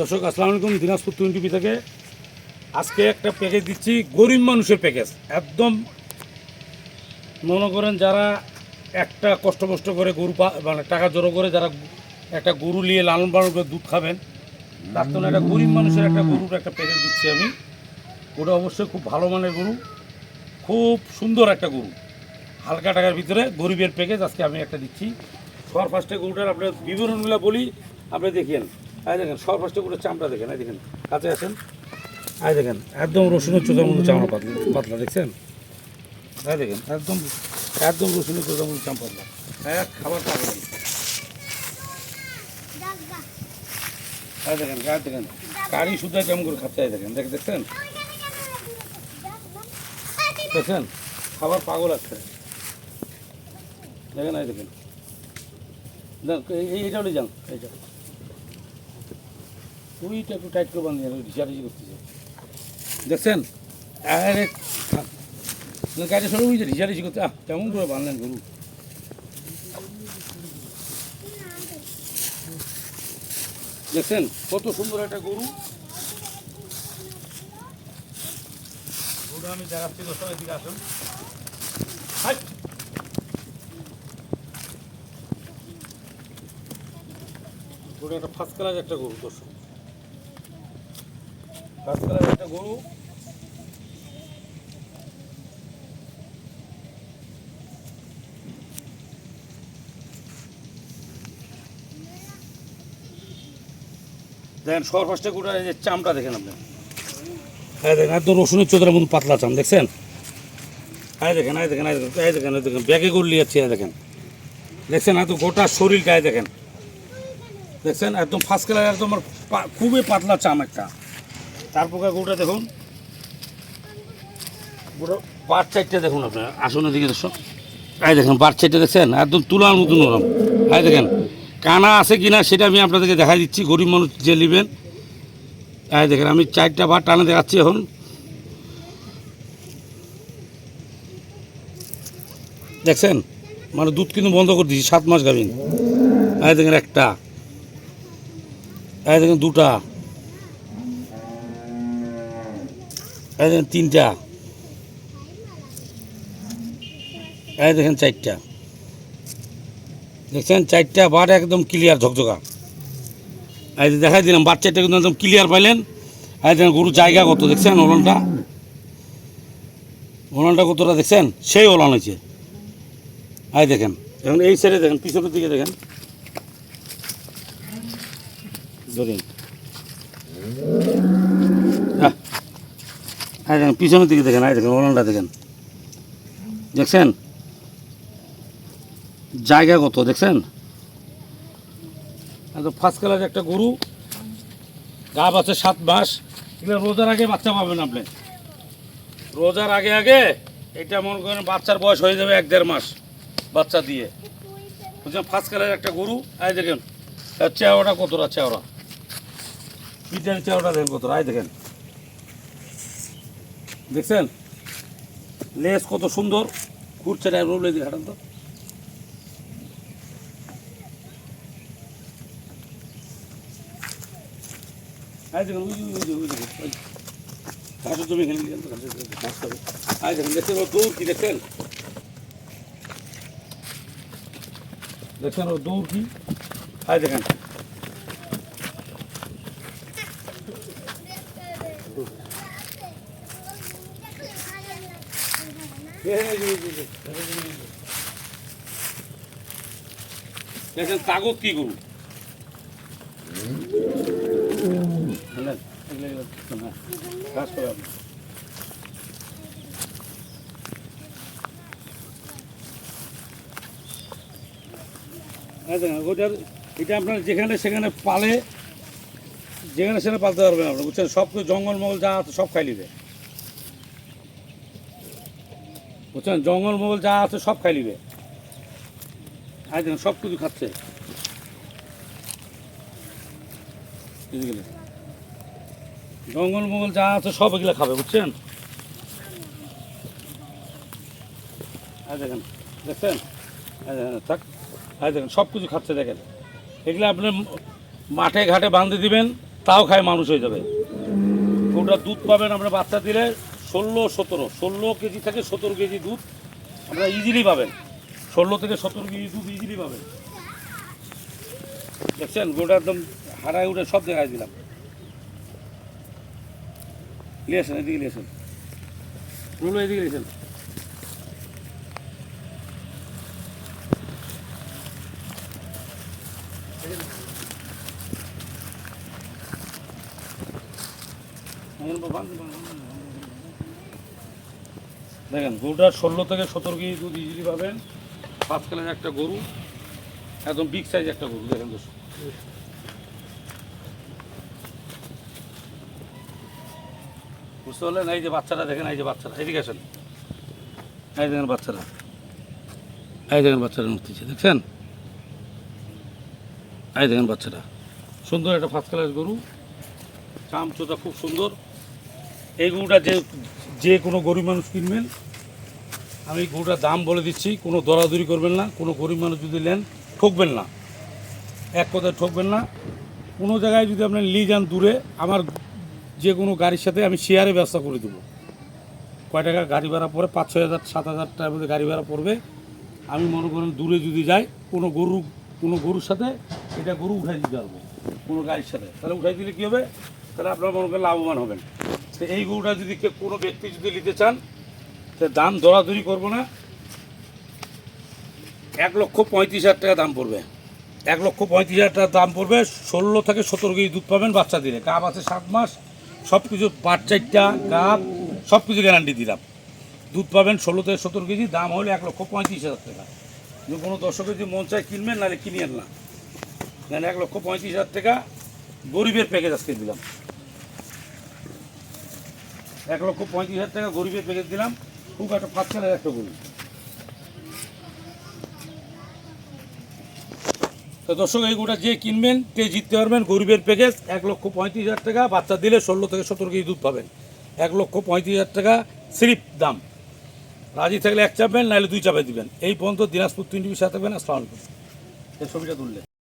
দর্শক, আসসালামু আলাইকুম, দিনাজপুর টোয়েন্টি থেকে। আজকে একটা প্যাকেজ দিচ্ছি, গরিব মানুষের প্যাকেজ একদম মনে করেন যারা একটা কষ্ট কষ্ট করে গরু মানে টাকা জড়ো করে যারা একটা গরু নিয়ে লালন পালন করে দুধ খাবেন, তার জন্য একটা গরিব মানুষের একটা গরুর একটা প্যাকেজ দিচ্ছি আমি। ওটা অবশ্যই খুব ভালো মানের গরু, খুব সুন্দর একটা গরু। হালকা টাকার ভিতরে গরিবের প্যাকেজ আজকে আমি একটা দিচ্ছি। সবার ফার্স্টে গরুটার আপনার বিবরণগুলো বলি, আপনি দেখেন আই দেখেন ফার্স্টে চামড়া দেখেন আই দেখেন, কাছে আছেন? আই দেখেন, একদম রসুনের চোদার মতো চামড়া পাতলা পাতলা দেখছেন? আই দেখেন, একদম একদম রসুনের চোদার মতো চাম পাতলা। এক খাবার পাবে না আই দেখেন গায়ে দেখেন, কারি সুদ্ধা কেমন করে খাচ্ছে আই দেখেন, দেখে দেখছেন? দেখছেন? খাবার পাগল আছে। দেখেন, এই দেখেন। দেখ, এই- এই- এইটা হলে যান, এইটা। ওইটা একটু টাইট করে বান্ধি রিসার্জি করতেছে। দেখছেন? আরে করতে আহ, কেমন করে বাঁধলেন গরু? দেখছেন? কত সুন্দর একটা গরু। আমি দেখাচ্ছি এদিকে আসুন। একটা ফার্স্ট একটা গরু, দর্শক। যে চামটা দেখেন আপনি। হ্যাঁ দেখেন, একদম রসুনের চোদ্দার মতো পাতলা চাম, দেখছেন? আয় দেখেন আয় দেখেন আয় দেখেন আয় দেখেন ব্যাগে গরু লিয়াচ্ছি আয় দেখেন। দেখছেন এত গোটা শরীরটা দেখেন। দেখছেন, একদম ফার্স্ট ক্লাস একদম খুবই পাতলা চাম একটা। তারপর গরুটা দেখুন। পুরো বার চারটে দেখুন আপনার আসনের দিকে দর্শক। আয় দেখেন বার চারটে দেখছেন, একদম তুলার মতন ওরম আয় দেখেন, কানা আছে কিনা সেটা আমি আপনাদেরকে দেখাই দিচ্ছি, গরিব মানুষ যে নেবেন। আয় দেখেন, আমি চারটা বার টানে দেখাচ্ছি এখন। দেখছেন মানে দুধ কিন্তু বন্ধ করে দিয়েছি, সাত মাস গাভিন। আয় দেখেন একটা আয় দেখেন দুটা। আয় দেখেন তিনটা। এই দেখেন চারটা। দেখছেন? চারটা বার একদম ক্লিয়ার ঝকঝকা। এই দেখাই দিলাম বাচ্চাটা কিন্তু একদম ক্লিয়ার পাইলেন। এই দেখেন গরু জায়গা কত, দেখছেন ওলানটা? ওলানটা কতটা, দেখছেন? সেই ওলান হয়েছে। এই দেখেন, এখন এই সাইডে দেখেন, পিছনের দিকে দেখেন। ধরেন। দেখেন, পিছনের দিকে দেখেন এই দেখেন ওলানটা দেখেন। দেখছেন? জায়গা কত, দেখছেন? এত ফার্স্ট ক্লাস একটা গরু, গাব আছে সাত মাস, এগুলো রোজার আগে বাচ্চা পাবেন আপনি। রোজার আগে আগে এটা মনে করেন বাচ্চার বয়স হয়ে যাবে এক দেড় মাস, বাচ্চা দিয়ে। বুঝছেন? ফার্স্ট ক্লাস একটা গরু আয় দেখেন চেওড়া কতটা চেওড়া পিঠের চেওড়া দেখেন কতটা আয় দেখেন। দেখছেন? লেস কত সুন্দর। ঘুরছে না রোলে দিয়ে হাঁটান তো। দেখেন দেখছেন ওর দৌড় কি, দেখছেন? দেখেন এই যে- এই যে- এই যে- এই যে- দেখেন তাগত কি করে আপনি। ওটার এটা আপনার যেখানে সেখানে পালে যেখানে সেখানে পালতে পারবেন আপনার বুঝছেন সব জঙ্গল মঙ্গল যা সব খাই নিবে বুঝছেন? জঙ্গল মঙ্গল যা আছে সব খাই নিবে। সব কিছু খাচ্ছে। জঙ্গল মঙ্গল যা আছে সব এগুলো খাবে, বুঝছেন? আর দেখেন, দেখছেন? থাক। এই দেখেন, সব কিছু খাচ্ছে, দেখেন। এগুলো আপনার মাঠে ঘাটে বাঁধে দিবেন, তাও খায় মানুষ হয়ে যাবে। ওটা দুধ পাবেন আপনার বাচ্চা দিলে ষোলো, সতেরো। ষোলো কেজি থেকে সতেরো কেজি দুধ। আমরা ইজিলি পাবেন। ষোলো থেকে সতেরো কেজি দুধ ইজিলি পাবেন। দেখছেন? গোটা একদম হারায় উঠে সব দেখাই দিলাম। আসেন, এদিকে আসেন। রুলো এদিকে নিয়ে আসেন। দেখেন গরুটার ষোলো থেকে সতেরো কেজি দুধ ইজিলি পাবেন। পাঁচ কালের একটা গরু, একদম বিগ সাইজ একটা গরু, দেখেন দোষ বুঝতে পারলেন? এই যে বাচ্চাটা দেখেন, এই যে বাচ্চাটা, এদিকে আসেন। এই দেখেন বাচ্চারা এই দেখেন বাচ্চারা নড়তেছে দেখছেন? এই দেখেন বাচ্চাটা। সুন্দর একটা ফার্স্ট কালার গরু। চামচোটা খুব সুন্দর। এই গরুটা যে যে কোনো গরিব মানুষ কিনবেন। আমি গরুটার দাম বলে দিচ্ছি, কোনো দরাদরি করবেন না, কোনো গরিব মানুষ যদি নেন, ঠকবেন না। এক কথায় ঠকবেন না। কোনো জায়গায় যদি আপনি লি যান দূরে, আমার যে কোনো গাড়ির সাথে আমি শেয়ারে ব্যবস্থা করে দেবো। কয় টাকা গাড়ি ভাড়া পড়ে? পাঁচ, ছয় হাজার, সাত হাজার টাকার মধ্যে গাড়ি ভাড়া পড়বে। আমি মনে করেন দূরে যদি যাই, কোনো গরু, কোনো গরুর সাথে এটা গরু উঠাই দিতে পারব, কোনো গাড়ির সাথে। তাহলে উঠাই দিলে কী হবে? তাহলে আপনার মনে করেন লাভবান হবেন। তো এই গরুটা যদি কোনো ব্যক্তি যদি নিতে চান, তো দাম দরাদরি করব না। এক লক্ষ পঁয়ত্রিশ হাজার টাকা দাম পড়বে। এক লক্ষ পঁয়ত্রিশ হাজার টাকা দাম পড়বে, ষোলো থেকে সতেরো কেজি দুধ পাবেন বাচ্চা দিলে। গাব আছে সাত মাস সব কিছু পাট চারটা গাব সব কিছু গ্যারান্টি দিলাম। দুধ পাবেন ষোলো থেকে সতেরো কেজি, দাম হলে এক লক্ষ পঁয়ত্রিশ হাজার টাকা। যদি কোনো দর্শকের যদি মন চায় কিনবেন, নাহলে কিনিয়েন না এক লক্ষ পঁয়ত্রিশ হাজার টাকা গরিবের প্যাকেজ আজকে দিলাম। এক লক্ষ পঁয়ত্রিশ হাজার টাকা গরিবের প্যাকেজ দিলাম। খুব একটা ফার্স্ট কালার একটা গরু তো দর্শক, এই গোটা যে কিনবেন তে জিততে পারবেন গরিবের প্যাকেজ এক লক্ষ পঁয়ত্রিশ হাজার টাকা, বাচ্চা দিলে ষোলো থেকে সতেরো কেজি দুধ পাবেন। এক লক্ষ পঁয়ত্রিশ হাজার টাকা সিরিপ দাম। রাজি থাকলে এক চাপবেন, নাহলে দুই চাপে দিবেন। এই পর্যন্ত দিনাজপুর তিন টিভির সাথে থাকবেন, আসসালামু এই ছবিটা তুললে